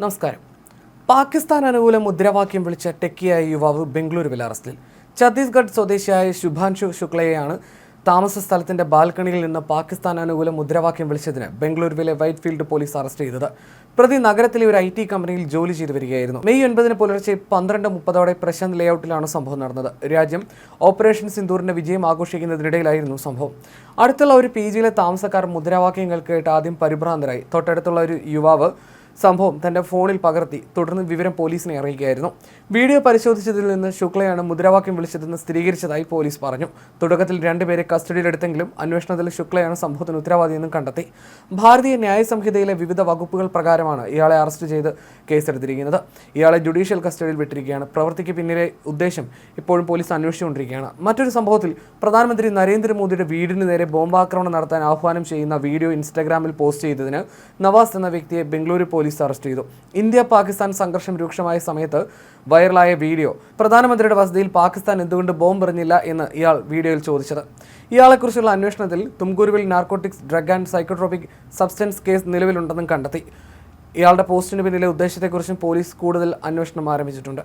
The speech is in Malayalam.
നമസ്കാരം. പാകിസ്ഥാൻ അനുകൂല മുദ്രാവാക്യം വിളിച്ച ടെക്കിയായ യുവാവ് ബംഗളൂരുവിൽ അറസ്റ്റിൽ. ഛത്തീസ്ഗഡ് സ്വദേശിയായ ശുഭാൻഷു ശുക്ലയെയാണ് താമസ സ്ഥലത്തിന്റെ ബാൽക്കണിയിൽ നിന്ന് പാകിസ്ഥാൻ അനുകൂല മുദ്രാവാക്യം വിളിച്ചതിന് ബംഗളൂരുവിലെ വൈറ്റ് ഫീൽഡ് പോലീസ് അറസ്റ്റ് ചെയ്തത്. പ്രതി നഗരത്തിലെ ഒരു ഐ ടി കമ്പനിയിൽ ജോലി ചെയ്തു വരികയായിരുന്നു. മെയ് ഒൻപതിന് പുലർച്ചെ പന്ത്രണ്ട് മുപ്പതോടെ പ്രശാന്ത് ലേഔട്ടിലാണ് സംഭവം നടന്നത്. രാജ്യം ഓപ്പറേഷൻ സിന്ദൂറിന്റെ വിജയം ആഘോഷിക്കുന്നതിനിടയിലായിരുന്നു സംഭവം. അടുത്തുള്ള ഒരു പി ജിയിലെ താമസക്കാർ മുദ്രാവാക്യങ്ങൾ കേട്ട് ആദ്യം പരിഭ്രാന്തരായി. തൊട്ടടുത്തുള്ള ഒരു യുവാവ് സംഭവം തന്റെ ഫോണിൽ പകർത്തി. തുടർന്ന് വിവരം പോലീസിനെ അറിയിക്കുകയായിരുന്നു. വീഡിയോ പരിശോധിച്ചതിൽ നിന്ന് ശുക്ലയാണ് മുദ്രാവാക്യം വിളിച്ചതെന്ന് സ്ഥിരീകരിച്ചതായി പോലീസ് പറഞ്ഞു. തുടക്കത്തിൽ രണ്ടുപേരെ കസ്റ്റഡിയിലെടുത്തെങ്കിലും അന്വേഷണത്തിൽ ശുക്ലയാണ് സംഭവത്തിന് ഉത്തരവാദിയെന്നും കണ്ടെത്തി. ഭാരതീയ ന്യായ സംഹിതയിലെ വിവിധ വകുപ്പുകൾ പ്രകാരമാണ് ഇയാളെ അറസ്റ്റ് ചെയ്ത് കേസെടുത്തിരിക്കുന്നത്. ഇയാളെ ജുഡീഷ്യൽ കസ്റ്റഡിയിൽ വിട്ടിരിക്കുകയാണ്. പ്രവൃത്തിക്ക് പിന്നിലെ ഉദ്ദേശം ഇപ്പോഴും പോലീസ് അന്വേഷിച്ചുകൊണ്ടിരിക്കുകയാണ്. മറ്റൊരു സംഭവത്തിൽ പ്രധാനമന്ത്രി നരേന്ദ്രമോദിയുടെ വീടിന് നേരെ ബോംബാക്രമണം നടത്താൻ ആഹ്വാനം ചെയ്യുന്ന വീഡിയോ ഇൻസ്റ്റാഗ്രാമിൽ പോസ്റ്റ് ചെയ്തതിന് നവാസ് എന്ന വ്യക്തിയെ ബംഗളൂരു പോലീസ് അറസ്റ്റ് ചെയ്തു. ഇന്ത്യ പാകിസ്ഥാൻ സംഘർഷം രൂക്ഷമായ സമയത്ത് വൈറലായ വീഡിയോ. പ്രധാനമന്ത്രിയുടെ വസതിയിൽ പാകിസ്ഥാൻ എന്തുകൊണ്ട് ബോംബ് എറിഞ്ഞില്ല എന്ന് ഇയാൾ വീഡിയോയിൽ ചോദിച്ചത്. ഇയാളെക്കുറിച്ചുള്ള അന്വേഷണത്തിൽ തുംകൂരുവിൽ narcotics drug and psychotropic substance case നിലവിലുണ്ടെന്നും കണ്ടെത്തി. ഇയാളുടെ പോസ്റ്റിന് പിന്നിലെ ഉദ്ദേശത്തെക്കുറിച്ചും പോലീസ് കൂടുതൽ അന്വേഷണം ആരംഭിച്ചിട്ടുണ്ട്.